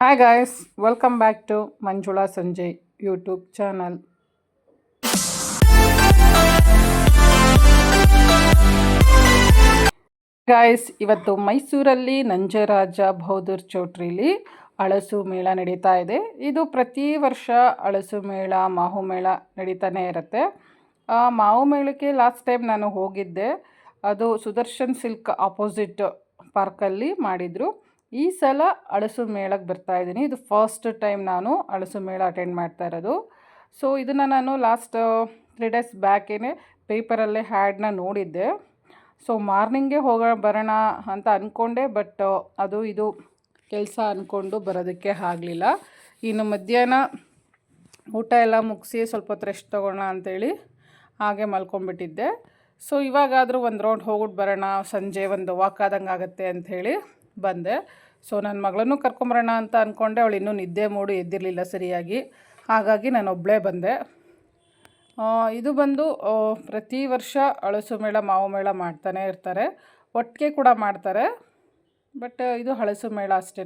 Hi guys welcome back to Manjula Sanjay YouTube channel guys ಇವತ್ತು ಮೈಸೂರಲ್ಲಿ ನಂಜರಾಜ ಬಹದ್ದೂರ್ ಚೌಟ್ರಿಲಿ ಅಳಸು ಮೇಳ ನಡೀತಾ ಇದೆ. ಇದು ಪ್ರತಿ ವರ್ಷ ಅಳಸು ಮೇಳ ಮಾವು ಮೇಳ ನಡೀತಾನೆ ಇರುತ್ತೆ. ಮಾವು ಮೇಳಕ್ಕೆ ಲಾಸ್ಟ್ ಟೈಮ್ ನಾನು ಹೋಗಿದ್ದೆ. ಅದು ಸುದರ್ಶನ್ ಸಿಲ್ಕ್ ಆಪೋಸಿಟ್ ಪಾರ್ಕಲ್ಲಿ ಮಾಡಿದರು. ಈ ಸಲ ಅಳಸು ಮೇಳಕ್ಕೆ ಬರ್ತಾ ಇದ್ದೀನಿ. ಇದು ಫಸ್ಟ್ ಟೈಮ್ ನಾನು ಅಳಸು ಮೇಳ ಅಟೆಂಡ್ ಮಾಡ್ತಾ ಇರೋದು. ಸೊ ಇದನ್ನು ನಾನು ಲಾಸ್ಟ್ ತ್ರೀ ಡೇಸ್ ಬ್ಯಾಕೇನೆ ಪೇಪರಲ್ಲೇ ಹ್ಯಾಡ್ನ ನೋಡಿದ್ದೆ. ಸೊ ಮಾರ್ನಿಂಗೇ ಹೋಗ, ಬರೋಣ ಅಂತ ಅಂದ್ಕೊಂಡೆ ಬಟ್ ಅದು ಇದು ಕೆಲಸ ಅಂದ್ಕೊಂಡು ಬರೋದಕ್ಕೆ ಆಗಲಿಲ್ಲ. ಇನ್ನು ಮಧ್ಯಾಹ್ನ ಊಟ ಎಲ್ಲ ಮುಗಿಸಿ ಸ್ವಲ್ಪ ಹೊತ್ತು ರೆಸ್ಟ್ ತೊಗೋಣ ಅಂಥೇಳಿ ಹಾಗೆ ಮಲ್ಕೊಂಡ್ಬಿಟ್ಟಿದ್ದೆ. ಸೊ ಇವಾಗಾದರೂ ಒಂದು ರೌಂಡ್ ಹೋಗ್ಬಿಟ್ಟು ಬರೋಣ, ಸಂಜೆ ಒಂದು ವಾಕ್ ಆದಂಗೆ ಆಗುತ್ತೆ ಅಂಥೇಳಿ ಬಂದೆ. ಸೊ ನನ್ನ ಮಗಳನ್ನು ಕರ್ಕೊಂಬರೋಣ ಅಂತ ಅಂದ್ಕೊಂಡೆ ಅವಳು ಇನ್ನೂ ನಿದ್ದೆ ಮೂಡು ಎದ್ದಿರಲಿಲ್ಲ ಸರಿಯಾಗಿ. ಹಾಗಾಗಿ ನಾನು ಒಬ್ಬಳೇ ಬಂದೆ. ಇದು ಬಂದು ಪ್ರತಿ ವರ್ಷ ಹಳಸು ಮೇಳ, ಮಾವು ಮೇಳ ಮಾಡ್ತಾನೆ ಇರ್ತಾರೆ. ಒಟ್ಟಿಗೆ ಕೂಡ ಮಾಡ್ತಾರೆ. ಬಟ್, ಇದು ಹಳಸು ಮೇಳ ಅಷ್ಟೇ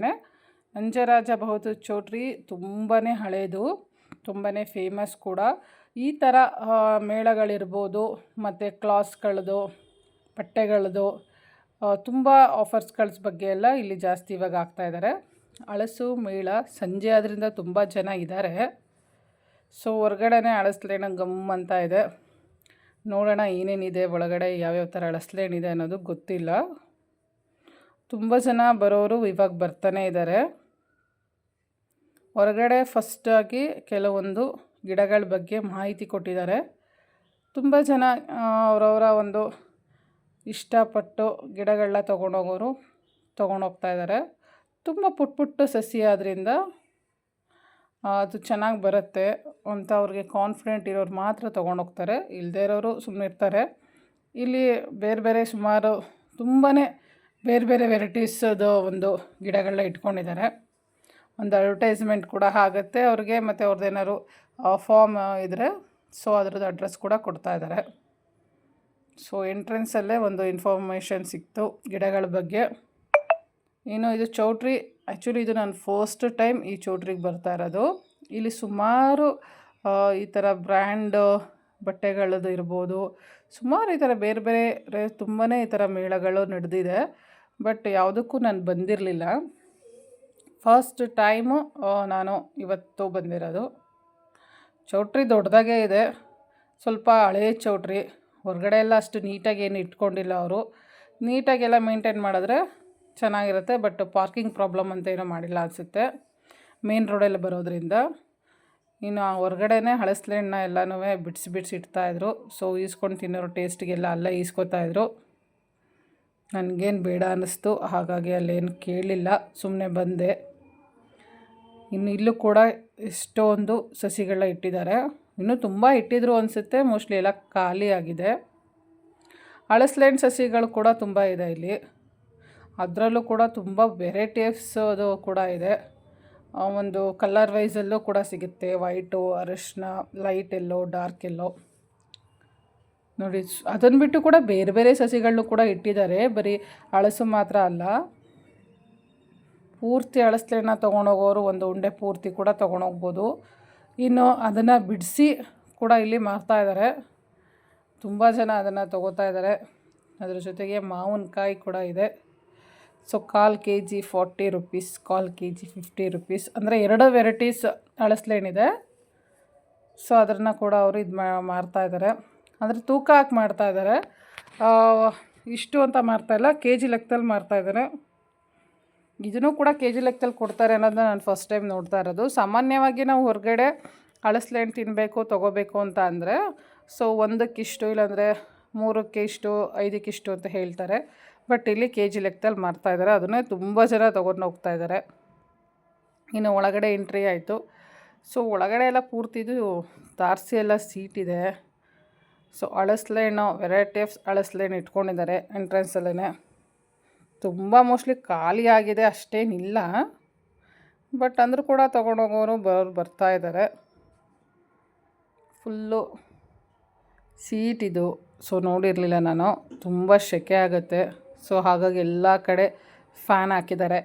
ನಂಜರಾಜ ಬಹದ್ದೂರ್ ಚೌಟ್ರಿ ತುಂಬಾ ಹಳೇದು ತುಂಬಾ ಫೇಮಸ್ ಕೂಡ. ಈ ಥರ ಮೇಳಗಳಿರ್ಬೋದು, ಮತ್ತು ಕ್ಲಾಸ್ಗಳದ್ದು ಬಟ್ಟೆಗಳದ್ದು ತುಂಬ ಆಫರ್ಸ್ಗಳ ಬಗ್ಗೆ ಎಲ್ಲ ಇಲ್ಲಿ ಜಾಸ್ತಿ ಇವಾಗ ಆಗ್ತಾ ಇದ್ದಾರೆ ಅಳಸು, ಮೇಳ, ಸಂಜೆ ಆದ್ದರಿಂದ ತುಂಬ ಜನ ಇದ್ದಾರೆ ಸೊ ಹೊರ್ಗಡೆನೇ ಅಳಸ್ಲೇಣ ಗಮ್ ಅಂತ ಇದೆ. ನೋಡೋಣ ಏನೇನಿದೆ, ಒಳಗಡೆ ಯಾವ್ಯಾವ ಥರ ಅಳಸ್ಲೇಣಿದೆ ಅನ್ನೋದು ಗೊತ್ತಿಲ್ಲ. ತುಂಬ ಜನ ಬರೋರು ಇವಾಗ ಬರ್ತಾನೆ ಇದ್ದಾರೆ ಹೊರಗಡೆ ಫಸ್ಟಾಗಿ ಕೆಲವೊಂದು ಗಿಡಗಳ ಬಗ್ಗೆ ಮಾಹಿತಿ ಕೊಟ್ಟಿದ್ದಾರೆ. ತುಂಬ ಜನ ಅವರವರ ಒಂದು ಇಷ್ಟಪಟ್ಟು ಗಿಡಗಳನ್ನ ತೊಗೊಂಡೋಗೋರು ತೊಗೊಂಡೋಗ್ತಾ ಇದ್ದಾರೆ. ತುಂಬ ಪುಟ್ಟ ಪುಟ್ಟ ಸಸಿ ಆದ್ದರಿಂದ ಅದು ಚೆನ್ನಾಗಿ ಬರುತ್ತೆ ಅಂತ ಅವ್ರಿಗೆ ಕಾನ್ಫಿಡೆಂಟ್ ಇರೋರು ಮಾತ್ರ ತೊಗೊಂಡೋಗ್ತಾರೆ. ಇಲ್ಲದೇ ಇರೋರು ಸುಮ್ಮನೆ ಇರ್ತಾರೆ. ಇಲ್ಲಿ ಬೇರೆ ಬೇರೆ ಸುಮಾರು ತುಂಬಾ ಬೇರೆ ಬೇರೆ ವೆರೈಟೀಸದು ಒಂದು ಗಿಡಗಳನ್ನ ಇಟ್ಕೊಂಡಿದ್ದಾರೆ. ಒಂದು ಅಡ್ವರ್ಟೈಸ್ಮೆಂಟ್ ಕೂಡ ಆಗುತ್ತೆ ಅವ್ರಿಗೆ ಮತ್ತು ಅವ್ರದ್ದು ಏನಾದ್ರು ಫಾರ್ಮ್ ಇದ್ದರೆ ಸೊ ಅದ್ರದ್ದು ಅಡ್ರೆಸ್ ಕೂಡ ಕೊಡ್ತಾ ಇದ್ದಾರೆ. ಸೊ ಎಂಟ್ರೆನ್ಸಲ್ಲೇ ಒಂದು ಇನ್ಫಾರ್ಮೇಷನ್ ಸಿಕ್ತು ಗಿಡಗಳ ಬಗ್ಗೆ. ಏನು ಇದು ಚೌಟ್ರಿ ಆ್ಯಕ್ಚುಲಿ ಇದು ನಾನು ಫಸ್ಟ್ ಟೈಮ್ ಈ ಚೌಟ್ರಿಗೆ ಬರ್ತಾ ಇರೋದು. ಇಲ್ಲಿ ಸುಮಾರು ಈ ಥರ ಬ್ರ್ಯಾಂಡ್ ಬಟ್ಟೆಗಳದ್ದು ಇರ್ಬೋದು. ಸುಮಾರು ಈ ಥರ ಬೇರೆ ಬೇರೆ ತುಂಬಾ ಈ ಥರ ಮೇಳಗಳು ನಡೆದಿದೆ. ಬಟ್ ಯಾವುದಕ್ಕೂ ನಾನು ಬಂದಿರಲಿಲ್ಲ. ಫಸ್ಟ್ ಟೈಮು ನಾನು ಇವತ್ತು ಬಂದಿರೋದು. ಚೌಟ್ರಿ ದೊಡ್ಡದಾಗೇ ಇದೆ. ಸ್ವಲ್ಪ ಹಳೇ ಚೌಟ್ರಿ. ಹೊರಗಡೆ ಎಲ್ಲ ಅಷ್ಟು ನೀಟಾಗಿ ಏನು ಇಟ್ಕೊಂಡಿಲ್ಲ ಅವರು. ನೀಟಾಗೆಲ್ಲ ಮೇಂಟೈನ್ ಮಾಡಿದ್ರೆ ಚೆನ್ನಾಗಿರುತ್ತೆ, ಬಟ್ ಪಾರ್ಕಿಂಗ್ ಪ್ರಾಬ್ಲಮ್ ಅಂತ ಏನೋ ಮಾಡಿಲ್ಲ ಅನಿಸುತ್ತೆ. ಮೇನ್ ರೋಡಲ್ಲಿ ಬರೋದ್ರಿಂದ. ಇನ್ನು ಹೊರ್ಗಡೆನೇ ಹಳಸ್ಲೆಣ್ಣ ಎಲ್ಲನೂ ಬಿಡಿಸಿ ಬಿಡಿಸಿ ಇಡ್ತಾಯಿದ್ರು ಸೊ ಈಸ್ಕೊಂಡು ತಿನ್ನೋರು ಟೇಸ್ಟಿಗೆಲ್ಲ ಅಲ್ಲೇ ಈಸ್ಕೊತಾಯಿದ್ರು ನನಗೇನು ಬೇಡ ಅನ್ನಿಸ್ತು. ಹಾಗಾಗಿ ಅಲ್ಲೇನು ಕೇಳಲಿಲ್ಲ ಸುಮ್ಮನೆ ಬಂದೆ. ಇನ್ನು ಇಲ್ಲೂ ಕೂಡ ಎಷ್ಟೊಂದು ಸಸಿಗಳ ಇಟ್ಟಿದ್ದಾರೆ. ಇನ್ನೂ ತುಂಬ ಇಟ್ಟಿದ್ರು ಅನಿಸುತ್ತೆ. ಮೋಸ್ಟ್ಲಿ ಎಲ್ಲ ಖಾಲಿ ಆಗಿದೆ. ಸಸಿಗಳು ಕೂಡ ತುಂಬ ಇದೆ ಇಲ್ಲಿ. ಅದರಲ್ಲೂ ಕೂಡ ತುಂಬ ವೆರೈಟೀಸ್ ಅದು ಕೂಡ ಇದೆ. ಒಂದು ಕಲರ್ ವೈಸಲ್ಲೂ ಕೂಡ ಸಿಗುತ್ತೆ. ವೈಟು ಅರಿಶಿನ ಲೈಟ್ ಎಲ್ಲೋ ಡಾರ್ಕ್ ಎಲ್ಲೋ ನೋಡಿ ಅದನ್ನು ಬಿಟ್ಟು ಕೂಡ ಬೇರೆ ಬೇರೆ ಸಸಿಗಳನ್ನು ಕೂಡ ಇಟ್ಟಿದ್ದಾರೆ. ಬರೀ ಹಳಸು ಮಾತ್ರ ಅಲ್ಲ. ಪೂರ್ತಿ ಹಳಸ್ಲೆನ ತೊಗೊಂಡೋಗೋರು ಒಂದು ಉಂಡೆ ಪೂರ್ತಿ ಕೂಡ ತೊಗೊಂಡೋಗ್ಬೋದು. ಇನ್ನು ಅದನ್ನು ಬಿಡಿಸಿ ಕೂಡ ಇಲ್ಲಿ ಮಾರ್ತಾ ಇದ್ದಾರೆ. ತುಂಬ ಜನ ಅದನ್ನು ತೊಗೋತಾ ಇದ್ದಾರೆ. ಅದ್ರ ಜೊತೆಗೆ ಮಾವಿನಕಾಯಿ ಕೂಡ ಇದೆ. ಸೊ ಕಾಲು ಕೆ ಜಿ ಫಾರ್ಟಿ ರುಪೀಸ್, ಕಾಲು ಕೆ ಜಿ ಫಿಫ್ಟಿ ರುಪೀಸ್. ಅಂದರೆ ಎರಡು ವೆರೈಟೀಸ್ ಅಳಸ್ಲೇನಿದೆ. ಸೊ ಅದನ್ನು ಕೂಡ ಅವರು ಇದು ಮಾರ್ತಾ ಇದ್ದಾರೆ. ಅಂದರೆ ತೂಕ ಹಾಕಿ ಮಾಡ್ತಾ ಇದ್ದಾರೆ. ಇಷ್ಟು ಅಂತ ಮಾರ್ತಾ ಇಲ್ಲ. ಕೆ ಜಿ ಲೆಕ್ಕದಲ್ಲಿ ಮಾರ್ತಾ ಇದ್ದಾರೆ. ಇದನ್ನು ಕೂಡ ಕೆ ಜಿ ಲೆಕ್ಕದಲ್ಲಿ ಕೊಡ್ತಾರೆ ಅನ್ನೋದನ್ನ ನಾನು ಫಸ್ಟ್ ಟೈಮ್ ನೋಡ್ತಾ ಇರೋದು. ಸಾಮಾನ್ಯವಾಗಿ ನಾವು ಹೊರಗಡೆ ಹಳಸ್ಲೆಹಣ್ಣು ತಿನ್ನಬೇಕು ತೊಗೋಬೇಕು ಅಂತ ಅಂದರೆ ಸೊ ಒಂದಕ್ಕಿಷ್ಟು ಇಲ್ಲಾಂದರೆ ಮೂರಕ್ಕೆ ಇಷ್ಟು ಐದಕ್ಕಿಷ್ಟು ಅಂತ ಹೇಳ್ತಾರೆ. ಬಟ್ ಇಲ್ಲಿ ಕೆ ಜಿ ಲೆಕ್ಕದಲ್ಲಿ ಮಾರ್ತಾ ಇದ್ದಾರೆ. ಅದನ್ನೇ ತುಂಬ ಜನ ತೊಗೊಂಡು ಹೋಗ್ತಾ ಇದ್ದಾರೆ. ಇನ್ನು ಒಳಗಡೆ ಎಂಟ್ರಿ ಆಯಿತು. ಸೊ ಒಳಗಡೆ ಎಲ್ಲ ಪೂರ್ತಿದು ತಾರಸಿ ಎಲ್ಲ ಸೀಟ್ ಇದೆ. ಸೊ ಹಳಸ್ಲೆಹಣ್ಣು ವೆರೈಟಿ ಆಫ್ ಹಳಸ್ಲೆಹಣ್ಣು ಇಟ್ಕೊಂಡಿದ್ದಾರೆ ಎಂಟ್ರೆನ್ಸಲ್ಲೇ ತುಂಬ ಮೋಸ್ಟ್ಲಿ ಖಾಲಿ ಆಗಿದೆ, ಅಷ್ಟೇನಿಲ್ಲ. ಬಟ್ ಅಂದರೂ ಕೂಡ ತೊಗೊಂಡೋಗೋರು ಬರೋರು ಬರ್ತಾ ಇದ್ದಾರೆ ಫುಲ್ಲು ಸೀಟ್ ಇದು. ಸೊ, ನೋಡಿರಲಿಲ್ಲ ನಾನು. ತುಂಬ ಸೆಕೆ ಆಗುತ್ತೆ. ಸೊ, ಹಾಗಾಗಿ ಎಲ್ಲ ಕಡೆ ಫ್ಯಾನ್ ಹಾಕಿದ್ದಾರೆ.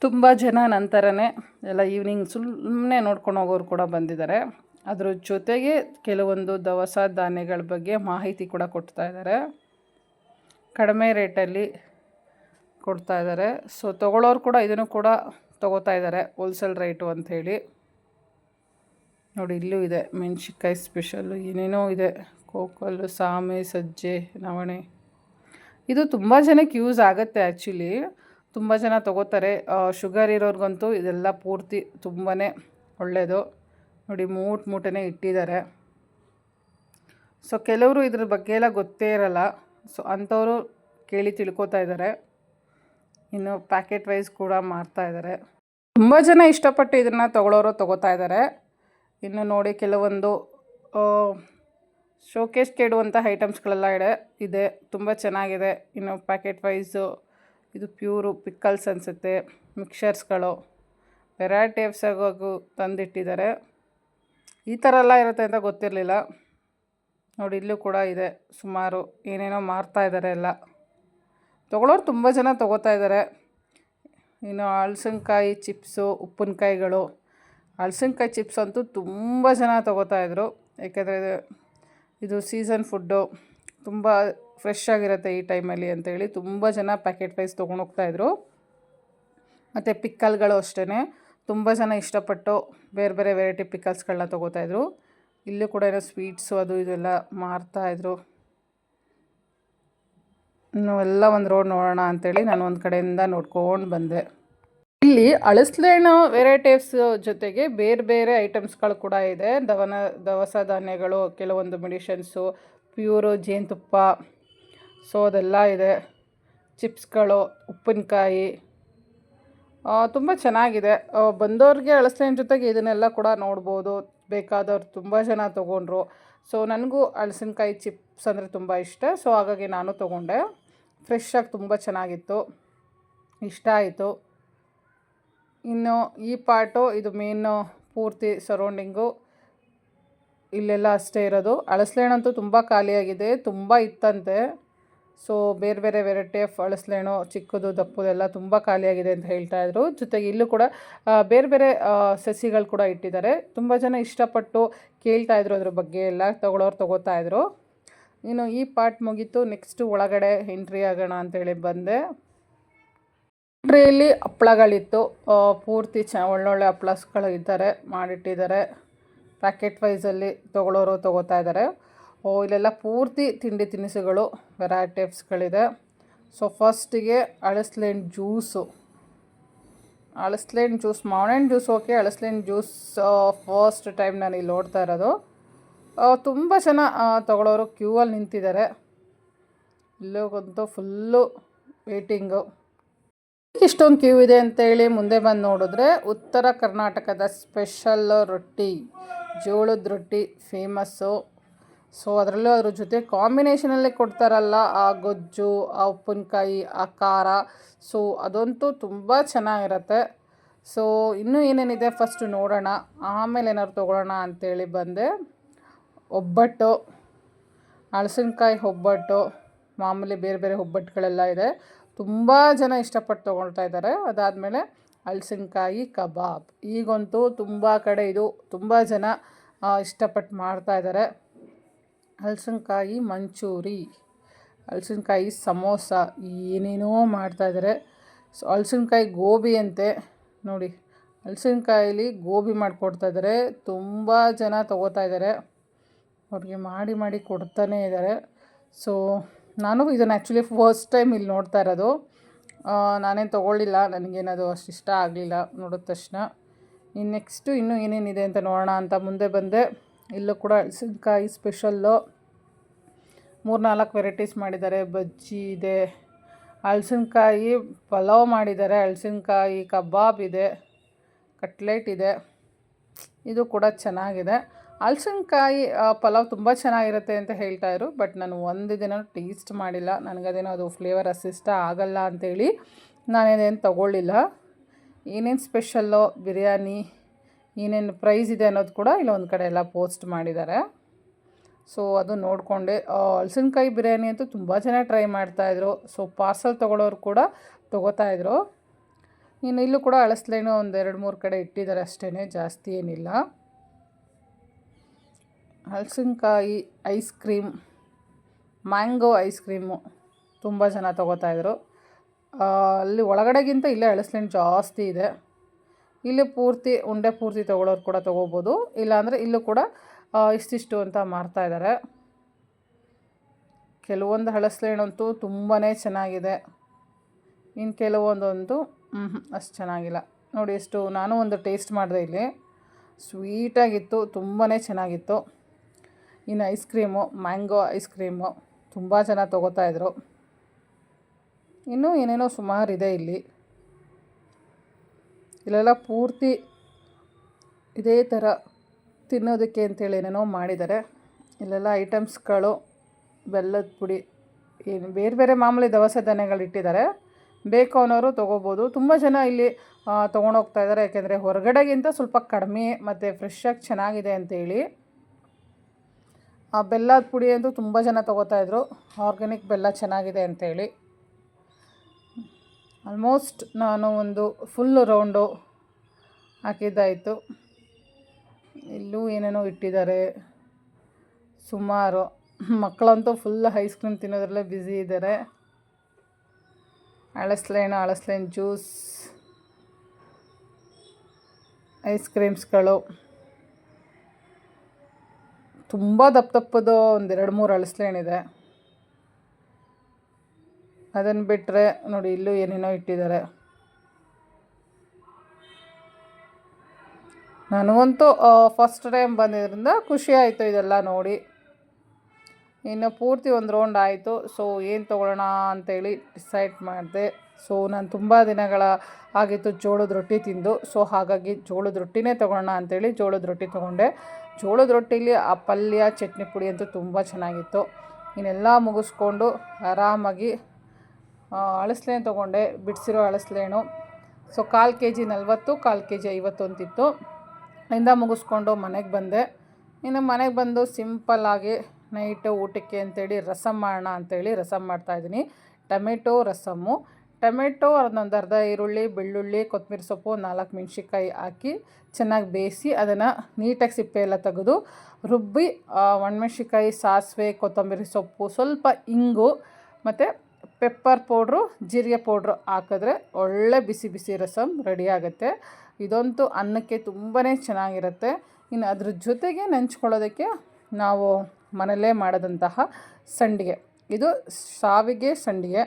ತುಂಬ ಜನ ನಂತರನೇ ಎಲ್ಲ ಈವ್ನಿಂಗ್ ಸುಮ್ಮನೆ ನೋಡ್ಕೊಂಡು ಹೋಗೋರು ಕೂಡ ಬಂದಿದ್ದಾರೆ. ಅದ್ರ ಜೊತೆಗೆ ಕೆಲವೊಂದು ದವಸ ಧಾನ್ಯಗಳ ಬಗ್ಗೆ ಮಾಹಿತಿ ಕೂಡ ಕೊಡ್ತಾ ಇದ್ದಾರೆ. ಕಡಿಮೆ ರೇಟಲ್ಲಿ ಕೊಡ್ತಾ ಇದ್ದಾರೆ. ಸೊ ತೊಗೊಳ್ಳೋರು ಕೂಡ ಇದನ್ನು ಕೂಡ ತೊಗೋತಾ ಇದ್ದಾರೆ ಹೋಲ್ಸೇಲ್ ರೇಟು ಅಂಥೇಳಿ. ನೋಡಿ, ಇಲ್ಲೂ ಇದೆ, ಮೆಣಸಿನ್ಕಾಯಿ ಸ್ಪೆಷಲ್ಲು ಏನೇನೋ ಇದೆ ಕೋಕಲ್ಲು ಸಾಮೆ, ಸಜ್ಜೆ, ನವಣೆ. ಇದು ತುಂಬ ಜನಕ್ಕೆ ಯೂಸ್ ಆಗುತ್ತೆ ಆ್ಯಕ್ಚುಲಿ ತುಂಬ ಜನ ತೊಗೋತಾರೆ. ಶುಗರ್ ಇರೋರ್ಗಂತೂ ಇದೆಲ್ಲ ಪೂರ್ತಿ ತುಂಬಾ ಒಳ್ಳೆಯದು ನೋಡಿ, ಮೂಟ್ ಮೂಟೆನೇ ಇಟ್ಟಿದ್ದಾರೆ. ಸೊ ಕೆಲವರು ಇದ್ರ ಬಗ್ಗೆ ಎಲ್ಲ ಗೊತ್ತೇ ಇರಲ್ಲ. ಸೊ ಅಂಥವರು ಕೇಳಿ ತಿಳ್ಕೊತಾ ಇದ್ದಾರೆ. ಇನ್ನು ಪ್ಯಾಕೆಟ್ ವೈಸ್ ಕೂಡ ಮಾರ್ತಾ ಇದ್ದಾರೆ. ತುಂಬ ಜನ ಇಷ್ಟಪಟ್ಟು ಇದನ್ನು ತೊಗೊಳೋರು ತೊಗೋತಾ ಇದ್ದಾರೆ. ಇನ್ನು ನೋಡಿ ಕೆಲವೊಂದು ಶೋಕೇಸ್ ಕೆಡುವಂಥ ಐಟಮ್ಸ್ಗಳೆಲ್ಲ ಇದೆ. ಇದೆ, ತುಂಬ ಚೆನ್ನಾಗಿದೆ. ಇನ್ನು ಪ್ಯಾಕೆಟ್ ವೈಸು ಇದು ಪ್ಯೂರು ಪಿಕ್ಕಲ್ಸ್ ಅನಿಸುತ್ತೆ ಮಿಕ್ಸರ್ಸ್ಗಳು ವೆರೈಟಿ ಆಫ್ಸಾಗೂ ತಂದಿಟ್ಟಿದ್ದಾರೆ. ಈ ಥರ ಎಲ್ಲ ಇರುತ್ತೆ ಅಂತ ಗೊತ್ತಿರಲಿಲ್ಲ. ನೋಡಿ, ಇಲ್ಲೂ ಕೂಡ ಇದೆ. ಸುಮಾರು ಏನೇನೋ ಮಾರ್ತಾ ಇದ್ದಾರೆ ಎಲ್ಲ. ತೊಗೊಳೋರು ತುಂಬ ಜನ ತೊಗೋತಾ ಇದ್ದಾರೆ ಇನ್ನು ಹಳ್ಸಿನ್ಕಾಯಿ ಚಿಪ್ಸು, ಉಪ್ಪಿನಕಾಯಿಗಳು. ಹಳ್ಸಿನ್ಕಾಯಿ ಚಿಪ್ಸ್ ಅಂತೂ ತುಂಬ ಜನ ತೊಗೋತಾ ಇದ್ರು. ಯಾಕೆಂದರೆ ಇದು ಸೀಸನ್ ಫುಡ್ಡು. ತುಂಬ ಫ್ರೆಶ್ ಆಗಿರುತ್ತೆ ಈ ಟೈಮಲ್ಲಿ ಅಂತೇಳಿ ತುಂಬ ಜನ ಪ್ಯಾಕೆಟ್ ವೈಸ್ ತೊಗೊಂಡು ಹೋಗ್ತಾಯಿದ್ರು ಮತ್ತು ಪಿಕ್ಕಲ್ಗಳು ಅಷ್ಟೇ ತುಂಬ ಜನ ಇಷ್ಟಪಟ್ಟು ಬೇರೆ ಬೇರೆ ವೆರೈಟಿ ಪಿಕ್ಕಲ್ಸ್ಗಳನ್ನ ತೊಗೋತಾಯಿದ್ರು ಇಲ್ಲೂ ಕೂಡ ಏನೋ ಸ್ವೀಟ್ಸು ಅದು ಇದೆಲ್ಲ ಮಾರ್ತಾಯಿದ್ರು ಎಲ್ಲ ಒಂದು ರೋಡ್ ನೋಡೋಣ ಅಂತೇಳಿ ನಾನು ಒಂದು ಕಡೆಯಿಂದ ನೋಡ್ಕೊಂಡು ಬಂದೆ. ಇಲ್ಲಿ ಅಳಸ್ಲೇಣ ವೆರೈಟೀಸ್ ಜೊತೆಗೆ ಬೇರೆ ಬೇರೆ ಐಟಮ್ಸ್ಗಳು ಕೂಡ ಇದೆ. ದವನ, ದವಸ ಧಾನ್ಯಗಳು, ಕೆಲವೊಂದು ಮೆಡಿಷನ್ಸು, ಪ್ಯೂರು ಜೇನುತುಪ್ಪ, ಸೊ ಅದೆಲ್ಲ ಇದೆ. ಚಿಪ್ಸ್ಗಳು, ಉಪ್ಪಿನಕಾಯಿ ತುಂಬ ಚೆನ್ನಾಗಿದೆ. ಬಂದವ್ರಿಗೆ ಅಳಸ್ಲೇಣ ಜೊತೆಗೆ ಇದನ್ನೆಲ್ಲ ಕೂಡ ನೋಡ್ಬೋದು. ಬೇಕಾದವ್ರು ತುಂಬ ಜನ ತೊಗೊಂಡ್ರು. ಸೊ ನನಗೂ ಹಲಸಿನಕಾಯಿ ಚಿಪ್ಸ್ ಅಂದರೆ ತುಂಬ ಇಷ್ಟ. ಸೊ ಹಾಗಾಗಿ ನಾನು ತೊಗೊಂಡೆ. ಫ್ರೆಶ್ಶಾಗಿ ತುಂಬ ಚೆನ್ನಾಗಿತ್ತು. ಇಷ್ಟ ಆಯಿತು. ಇನ್ನು ಈ ಪಾರ್ಟು ಇದು ಮೇನು ಪೂರ್ತಿ ಸರೌಂಡಿಂಗು ಇಲ್ಲೆಲ್ಲ ಅಷ್ಟೇ ಇರೋದು. ಅಳಸ್ಲೇಣಂತೂ ತುಂಬ ಖಾಲಿಯಾಗಿದೆ. ತುಂಬ ಇತ್ತಂತೆ. ಸೊ ಬೇರೆ ಬೇರೆ ವೆರೈಟಿ ಆಫ್ ಅಳಸ್ಲೇಣು ಚಿಕ್ಕದು ದಪ್ಪದೆಲ್ಲ ತುಂಬ ಖಾಲಿಯಾಗಿದೆ ಅಂತ ಹೇಳ್ತಾ ಇದ್ರು. ಜೊತೆಗೆ ಇಲ್ಲೂ ಕೂಡ ಬೇರೆ ಬೇರೆ ಸಸಿಗಳು ಕೂಡ ಇಟ್ಟಿದ್ದಾರೆ. ತುಂಬ ಜನ ಇಷ್ಟಪಟ್ಟು ಕೇಳ್ತಾ ಇದ್ರು ಅದ್ರ ಬಗ್ಗೆ ಎಲ್ಲ, ತೊಗೊಳೋರು ತಗೋತಾ ಇದ್ರು. ಇನ್ನು ಈ ಪಾರ್ಟ್ ಮುಗೀತು. ನೆಕ್ಸ್ಟು ಒಳಗಡೆ ಎಂಟ್ರಿ ಆಗೋಣ ಅಂತೇಳಿ ಬಂದೆ. ಎಂಟ್ರಿಯಲ್ಲಿ ಹಪ್ಪಳಗಳಿತ್ತು. ಪೂರ್ತಿ ಚ, ಒಳ್ಳೊಳ್ಳೆ ಹಪ್ಪಳಸ್ಗಳು ಇದ್ದಾರೆ, ಮಾಡಿಟ್ಟಿದ್ದಾರೆ. ಪ್ಯಾಕೆಟ್ ವೈಸಲ್ಲಿ ತಗೊಳ್ಳೋರು ತೊಗೋತಾ ಇದ್ದಾರೆ. ಓ, ಇಲ್ಲೆಲ್ಲ ಪೂರ್ತಿ ತಿಂಡಿ ತಿನಿಸುಗಳು ವೆರೈಟೀಸ್ಗಳಿದೆ ಸೊ ಫಸ್ಟಿಗೆ ಅಳಸ್ಲೇನ್ ಜ್ಯೂಸು ಅಳಸ್ಲೇನ್ ಜ್ಯೂಸ್ ಮಾವಿನ ಜ್ಯೂಸ್ ಓಕೆ ಅಳಸ್ಲೇನ್ ಜ್ಯೂಸ್ ಫಸ್ಟ್ ಟೈಮ್ ನಾನು ಇಲ್ಲಿ ನೋಡ್ತಾ ಇರೋದು. ತುಂಬ ಜನ ತೊಗೊಳೋರು ಕ್ಯೂ ಅಲ್ಲಿ ನಿಂತಿದ್ದಾರೆ. ಇಲ್ಲಿಗಂತೂ ಫುಲ್ಲು ವೇಟಿಂಗು ಇಷ್ಟೊಂದು ಕ್ಯೂ ಇದೆ ಅಂತೇಳಿ ಮುಂದೆ ಬಂದು ನೋಡಿದ್ರೆ ಉತ್ತರ ಕರ್ನಾಟಕದ ಸ್ಪೆಷಲ್ ರೊಟ್ಟಿ, ಜೋಳದ ರೊಟ್ಟಿ ಫೇಮಸ್ಸು ಸೊ ಅದರಲ್ಲೂ ಅದ್ರ ಜೊತೆ ಕಾಂಬಿನೇಷನಲ್ಲೇ ಕೊಡ್ತಾರಲ್ಲ, ಆ ಗೊಜ್ಜು, ಆ ಉಪ್ಪಿನಕಾಯಿ, ಆ ಖಾರ. ಸೊ ಅದಂತೂ ತುಂಬ ಚೆನ್ನಾಗಿರತ್ತೆ. ಸೊ ಇನ್ನೂ ಏನೇನಿದೆ ಫಸ್ಟು ನೋಡೋಣ. ಆಮೇಲೆ ಏನಾದ್ರು ತೊಗೊಳ್ಳೋಣ ಅಂಥೇಳಿ ಬಂದೆ. ಒಬ್ಬಟ್ಟು ಹಳಸಿನಕಾಯಿ ಒಬ್ಬಟ್ಟು, ಮಾಮೂಲಿ ಬೇರೆ ಬೇರೆ ಒಬ್ಬಟ್ಟುಗಳೆಲ್ಲ ಇದೆ. ತುಂಬ ಜನ ಇಷ್ಟಪಟ್ಟು ತೊಗೊಳ್ತಾ ಇದ್ದಾರೆ. ಅದಾದಮೇಲೆ ಹಳಸಿನ್ಕಾಯಿ ಕಬಾಬ್. ಈಗಂತೂ ತುಂಬ ಕಡೆ ಇದು ತುಂಬ ಜನ ಇಷ್ಟಪಟ್ಟು ಮಾಡ್ತಾಯಿದ್ದಾರೆ ಹಲಸಿನ್ಕಾಯಿ, ಮಂಚೂರಿ, ಹಲಸಿನ್ಕಾಯಿ ಸಮೋಸ, ಏನೇನೋ ಮಾಡ್ತಾಯಿದ್ದಾರೆ ಸೊ, ಹಲಸಿನ್ಕಾಯಿ ಗೋಬಿ ಅಂತೆ. ನೋಡಿ ಹಲಸಿನ್ಕಾಯಿಲಿ ಗೋಬಿ ಮಾಡಿಕೊಡ್ತಾಯಿದ್ದಾರೆ ತುಂಬ ಜನ ತೊಗೋತಾ ಇದ್ದಾರೆ ಅವ್ರಿಗೆ ಮಾಡಿ ಮಾಡಿ ಕೊಡ್ತಾನೇ ಇದ್ದಾರೆ ಸೊ, ನಾನು ಇದನ್ನು ಆ್ಯಕ್ಚುಲಿ ಫಸ್ಟ್ ಟೈಮ್ ಇಲ್ಲಿ ನೋಡ್ತಾ ಇರೋದು. ನಾನೇನು ತೊಗೊಳ್ಳಿಲ್ಲ. ನನಗೇನದು ಅಷ್ಟು ಇಷ್ಟ ಆಗಲಿಲ್ಲ ನೋಡಿದ ತಕ್ಷಣ. ಇನ್ನು ನೆಕ್ಸ್ಟು ಇನ್ನೂ ಏನೇನಿದೆ ಅಂತ ನೋಡೋಣ ಅಂತ ಮುಂದೆ ಬಂದೆ. ಇಲ್ಲೂ ಕೂಡ ಹಳಸಿನ್ಕಾಯಿ ಸ್ಪೆಷಲ್ಲು. ಮೂರು ನಾಲ್ಕು ವೆರೈಟೀಸ್ ಮಾಡಿದ್ದಾರೆ. ಬಜ್ಜಿ ಇದೆ ಹಳಸಿನ್ಕಾಯಿ ಪಲಾವ್ ಮಾಡಿದ್ದಾರೆ. ಹಳಸಿನ್ಕಾಯಿ ಕಬಾಬ್ ಇದೆ, ಕಟ್ಲೆಟ್ ಇದೆ. ಇದು ಕೂಡ ಚೆನ್ನಾಗಿದೆ. ಹಲ್ಸಿನಕಾಯಿ ಪಲಾವ್ ತುಂಬ ಚೆನ್ನಾಗಿರುತ್ತೆ ಅಂತ ಹೇಳ್ತಾಯಿದ್ರು ಬಟ್ ನಾನು ಒಂದು ದಿನ ಟೇಸ್ಟ್ ಮಾಡಿಲ್ಲ. ನನಗದೇನೋ ಅದು ಫ್ಲೇವರ್ ಅಸಿಸ್ಟ ಆಗಲ್ಲ ಅಂಥೇಳಿ ನಾನೇನೇನು ತೊಗೊಳ್ಳಿಲ್ಲ. ಏನೇನು ಸ್ಪೆಷಲ್ಲೋ? ಬಿರಿಯಾನಿ ಏನೇನು ಪ್ರೈಸ್ ಇದೆ ಅನ್ನೋದು ಕೂಡ ಇಲ್ಲೊಂದು ಕಡೆ ಎಲ್ಲ ಪೋಸ್ಟ್ ಮಾಡಿದ್ದಾರೆ ಸೊ ಅದು ನೋಡಿಕೊಂಡೆ. ಹಲಸಿನಕಾಯಿ ಬಿರಿಯಾನಿ ಅಂತೂ ತುಂಬ ಜನ ಟ್ರೈ ಮಾಡ್ತಾಯಿದ್ರು ಸೊ ಪಾರ್ಸಲ್ ತೊಗೊಳೋರು ಕೂಡ ತೊಗೋತಾಯಿದ್ರು ಇನ್ನು ಇಲ್ಲೂ ಕೂಡ ಅಳಸ್ಲೇನು ಒಂದು ಎರಡು ಮೂರು ಕಡೆ ಇಟ್ಟಿದ್ದಾರೆ ಅಷ್ಟೇ ಜಾಸ್ತಿ ಏನಿಲ್ಲ. ಹಲಸಿನಕಾಯಿ ice cream mango ice cream ತುಂಬ ಜನ ತೊಗೋತಾಯಿದ್ರು ಅಲ್ಲಿ ಒಳಗಡೆಗಿಂತ ಇಲ್ಲೇ ಅಳಸ್ಲೇನು ಜಾಸ್ತಿ ಇದೆ. ಇಲ್ಲಿ ಪೂರ್ತಿ ಉಂಡೆ ಪೂರ್ತಿ ತೊಗೊಳೋರು ಕೂಡ ತೊಗೋಬೋದು. ಇಲ್ಲಾಂದರೆ ಇಲ್ಲೂ ಕೂಡ ಇಷ್ಟಿಷ್ಟು ಅಂತ ಮಾರ್ತಾ ಇದ್ದಾರೆ ಕೆಲವೊಂದು ಹಳಸ್ಲೇಣಂತೂ ತುಂಬಾ ಚೆನ್ನಾಗಿದೆ. ಇನ್ನು ಕೆಲವೊಂದೊಂದು ಅಷ್ಟು ಚೆನ್ನಾಗಿಲ್ಲ. ನೋಡಿ ಎಷ್ಟು, ನಾನು ಒಂದು ಟೇಸ್ಟ್ ಮಾಡಿದೆ ಇಲ್ಲಿ. ಸ್ವೀಟಾಗಿತ್ತು ತುಂಬಾ ಚೆನ್ನಾಗಿತ್ತು. ಇನ್ನು ice cream, mango ice cream, ತುಂಬ ಜನ ತೊಗೋತಾಯಿದ್ರು ಇನ್ನೂ ಏನೇನೋ ಸುಮಾರು ಇದೆ ಇಲ್ಲಿ. ಇಲ್ಲೆಲ್ಲ ಪೂರ್ತಿ ಇದೇ ಥರ ತಿನ್ನೋದಕ್ಕೆ ಅಂತೇಳಿ ಏನೇನೋ ಮಾಡಿದ್ದಾರೆ. ಇಲ್ಲೆಲ್ಲ ಐಟಮ್ಸ್ಗಳು, ಬೆಲ್ಲದ ಪುಡಿ, ಏನು ಬೇರೆ ಬೇರೆ ಮಾಮೂಲಿ ದವಸ ಧಾನ್ಯಗಳು ಇಟ್ಟಿದ್ದಾರೆ. ಬೇಕು ಅನ್ನೋರು ತೊಗೋಬೋದು. ತುಂಬ ಜನ ಇಲ್ಲಿ ತೊಗೊಂಡೋಗ್ತಾ ಇದ್ದಾರೆ. ಯಾಕೆಂದರೆ ಹೊರಗಡೆಗಿಂತ ಸ್ವಲ್ಪ ಕಡಿಮೆ ಮತ್ತು ಫ್ರೆಶ್ಶಾಗಿ ಚೆನ್ನಾಗಿದೆ ಅಂತೇಳಿ. ಆ, ಬೆಲ್ಲದ ಪುಡಿ ಅಂತೂ ತುಂಬ ಜನ ತೊಗೋತಾಯಿದ್ರು ಆರ್ಗ್ಯಾನಿಕ್ ಬೆಲ್ಲ ಚೆನ್ನಾಗಿದೆ ಅಂತೇಳಿ. ಆಲ್ಮೋಸ್ಟ್ ನಾನು ಒಂದು ಫುಲ್ ರೌಂಡು ಹಾಕಿದ್ದಾಯಿತು. ಇಲ್ಲೂ ಏನೇನೋ ಇಟ್ಟಿದ್ದಾರೆ. ಸುಮಾರು ಮಕ್ಕಳಂತೂ ಫುಲ್ ಐಸ್ ಕ್ರೀಮ್ ತಿನ್ನೋದ್ರಲ್ಲೇ ಬ್ಯುಸಿ ಇದ್ದಾರೆ. ಅಳಸ್ಲೈನ್ ಅಳಸ್ಲೈನ್ ಜ್ಯೂಸ್ ಐಸ್ ಕ್ರೀಮ್ಸ್ಗಳು ತುಂಬ ದಪ್ಪ ದಪ್ಪದು ಒಂದು ಎರಡು ಮೂರು ಅಳಸ್ಲೇಣಿದೆ ಅದನ್ನು ಬಿಟ್ಟರೆ ನೋಡಿ, ಇಲ್ಲೂ ಏನೇನೋ ಇಟ್ಟಿದ್ದಾರೆ. ನನಗಂತೂ ಫಸ್ಟ್ ಟೈಮ್ ಬಂದಿದ್ದರಿಂದ ಖುಷಿ ಆಯಿತು ಇದೆಲ್ಲ ನೋಡಿ. ಇನ್ನು ಪೂರ್ತಿ ಒಂದು ರೌಂಡ್ ಆಯಿತು. ಸೊ ಏನು ತೊಗೊಳೋಣ ಅಂತೇಳಿ ಡಿಸೈಡ್ ಮಾಡಿದೆ. ಸೊ ನಾನು ತುಂಬ ದಿನಗಳ ಆಗಿತ್ತು ಜೋಳದ ರೊಟ್ಟಿ ತಿಂದು. ಸೊ ಹಾಗಾಗಿ ಜೋಳದ ರೊಟ್ಟಿನೇ ತೊಗೊಳ್ಳೋಣ ಅಂತೇಳಿ ಜೋಳದ ರೊಟ್ಟಿ ತೊಗೊಂಡೆ. ಜೋಳದ ರೊಟ್ಟಿಲಿ ಆ ಪಲ್ಯ ಚಟ್ನಿ ಪುಡಿ ಅಂತೂ ತುಂಬ ಚೆನ್ನಾಗಿತ್ತು. ಇನ್ನೆಲ್ಲ ಮುಗಿಸ್ಕೊಂಡು ಆರಾಮಾಗಿ ಆ, ಅಳಸ್ಲೇನು ತೊಗೊಂಡೆ ಬಿಡಿಸಿರೋ ಅಳಸ್ಲೇನು. ಸೊ ಕಾಲು ಕೆ ಜಿ ನಲ್ವತ್ತು ಕಾಲು ಕೆ ಜಿ ಐವತ್ತು ಅಂತಿತ್ತು. ಇಂದ ಮುಗಿಸ್ಕೊಂಡು ಮನೆಗೆ ಬಂದೆ. ಇನ್ನು ಮನೆಗೆ ಬಂದು ಸಿಂಪಲ್ಲಾಗಿ ನೈಟು ಊಟಕ್ಕೆ ಅಂತೇಳಿ ರಸಮ್ ಮಾಡೋಣ ಅಂತೇಳಿ ರಸಮ್ ಮಾಡ್ತಾಯಿದ್ದೀನಿ ಟೊಮೆಟೊ ರಸಮ್ಮು. ಟೊಮೆಟೊ ಅದನ್ನೊಂದು ಅರ್ಧ ಈರುಳ್ಳಿ ಬೆಳ್ಳುಳ್ಳಿ ಕೊತ್ತಂಬರಿ ಸೊಪ್ಪು ನಾಲ್ಕು ಮೆಣಸಿನ್ಕಾಯಿ ಹಾಕಿ ಚೆನ್ನಾಗಿ ಬೇಯಿಸಿ ಅದನ್ನು ನೀಟಾಗಿ ಸಿಪ್ಪೆ ಎಲ್ಲ ತೆಗೆದು ರುಬ್ಬಿ ಒಣಮೆಣ್ಸಿಕಾಯಿ ಸಾಸಿವೆ ಕೊತ್ತಂಬರಿ ಸೊಪ್ಪು ಸ್ವಲ್ಪ ಇಂಗು ಮತ್ತು ಪೆಪ್ಪರ್ ಪೌಡ್ರು, ಜೀರಿಗೆ ಪೌಡ್ರು ಹಾಕಿದ್ರೆ ಒಳ್ಳೆ ಬಿಸಿ ಬಿಸಿ ರಸಮ್ ರೆಡಿ ಆಗುತ್ತೆ. ಇದಂತೂ ಅನ್ನಕ್ಕೆ ತುಂಬಾ ಚೆನ್ನಾಗಿರುತ್ತೆ. ಇನ್ನು ಅದ್ರ ಜೊತೆಗೆ ನೆಂಚ್ಕೊಳ್ಳೋದಕ್ಕೆ ನಾವು ಮನೆಯಲ್ಲೇ ಮಾಡಿದಂತಹ ಸಂಡಿಗೆ. ಇದು ಸಾವಿಗೆ ಸಂಡಿಗೆ.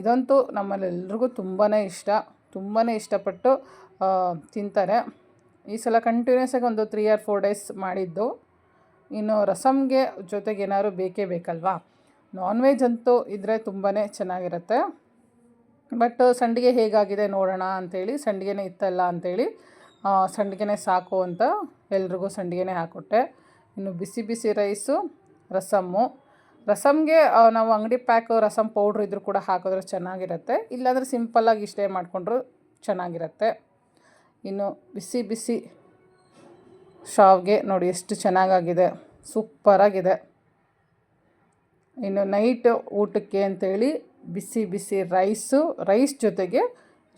ಇದಂತೂ ನಮ್ಮಲ್ಲೆಲ್ರಿಗೂ ತುಂಬಾ ಇಷ್ಟ. ತುಂಬಾ ಇಷ್ಟಪಟ್ಟು ತಿಂತಾರೆ. ಈ ಸಲ ಕಂಟಿನ್ಯೂಸ್ ಆಗಿ ಒಂದು ತ್ರೀ ಆರ್ ಫೋರ್ ಡೇಸ್ ಮಾಡಿದ್ದು. ಇನ್ನು ರಸಮ್ಗೆ ಜೊತೆಗೆ ಏನಾದ್ರು ಬೇಕೇ ಬೇಕಲ್ವಾ? ನಾನ್ ವೆಜ್ ಅಂತೂ ಇದ್ದರೆ ತುಂಬಾ ಚೆನ್ನಾಗಿರುತ್ತೆ. ಬಟ್ ಸಂಡಿಗೆ ಹೇಗಾಗಿದೆ ನೋಡೋಣ ಅಂಥೇಳಿ ಸಂಡಿಗೆನೇ ಇತ್ತಲ್ಲ ಅಂಥೇಳಿ ಸಂಡಿಗೆನೇ ಸಾಕು ಅಂತ ಎಲ್ರಿಗೂ ಸಂಡಿಗೆನೇ ಹಾಕ್ಕೊಟ್ಟೆ ಇನ್ನು ಬಿಸಿ ಬಿಸಿ ರೈಸು, ರಸಮ್ಮು. ರಸಮ್ಗೆ ನಾವು ಅಂಗಡಿ ಪ್ಯಾಕ್ ರಸಮ್ ಪೌಡ್ರ್ ಇದ್ರೂ ಕೂಡ ಹಾಕಿದ್ರೆ ಚೆನ್ನಾಗಿರುತ್ತೆ. ಇಲ್ಲಾಂದರೆ ಸಿಂಪಲ್ಲಾಗಿ ಇಷ್ಟೇ ಮಾಡಿಕೊಂಡ್ರು ಚೆನ್ನಾಗಿರುತ್ತೆ. ಇನ್ನು ಬಿಸಿ ಬಿಸಿ ಶಾವ್ಗೆ ನೋಡಿ ಎಷ್ಟು ಚೆನ್ನಾಗಾಗಿದೆ. ಸೂಪರಾಗಿದೆ ಇನ್ನು ನೈಟ್ ಊಟಕ್ಕೆ ಅಂತೇಳಿ ಬಿಸಿ ಬಿಸಿ ರೈಸು, ರೈಸ್ ಜೊತೆಗೆ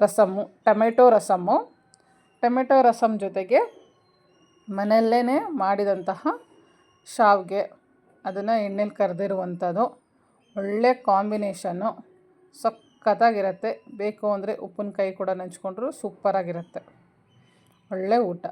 ರಸಮ್ಮು ಟೊಮೆಟೊ ರಸಮ್ಮು ಟೊಮೆಟೊ ರಸಮ್ ಜೊತೆಗೆ ಮನೆಯಲ್ಲೇ ಮಾಡಿದಂತಹ ಶಾವಿಗೆ. ಅದನ್ನು ಎಣ್ಣೆಲಿ ಕರೆದಿರುವಂಥದ್ದು. ಒಳ್ಳೆ ಕಾಂಬಿನೇಷನ್ನು ಸಖತ್ತಾಗಿರುತ್ತೆ. ಬೇಕು ಅಂದರೆ ಉಪ್ಪಿನಕಾಯಿ ಕೂಡ ನೆಂಚ್ಕೊಂಡ್ರು ಸೂಪರಾಗಿರುತ್ತೆ. ಒಳ್ಳೆ ಊಟ.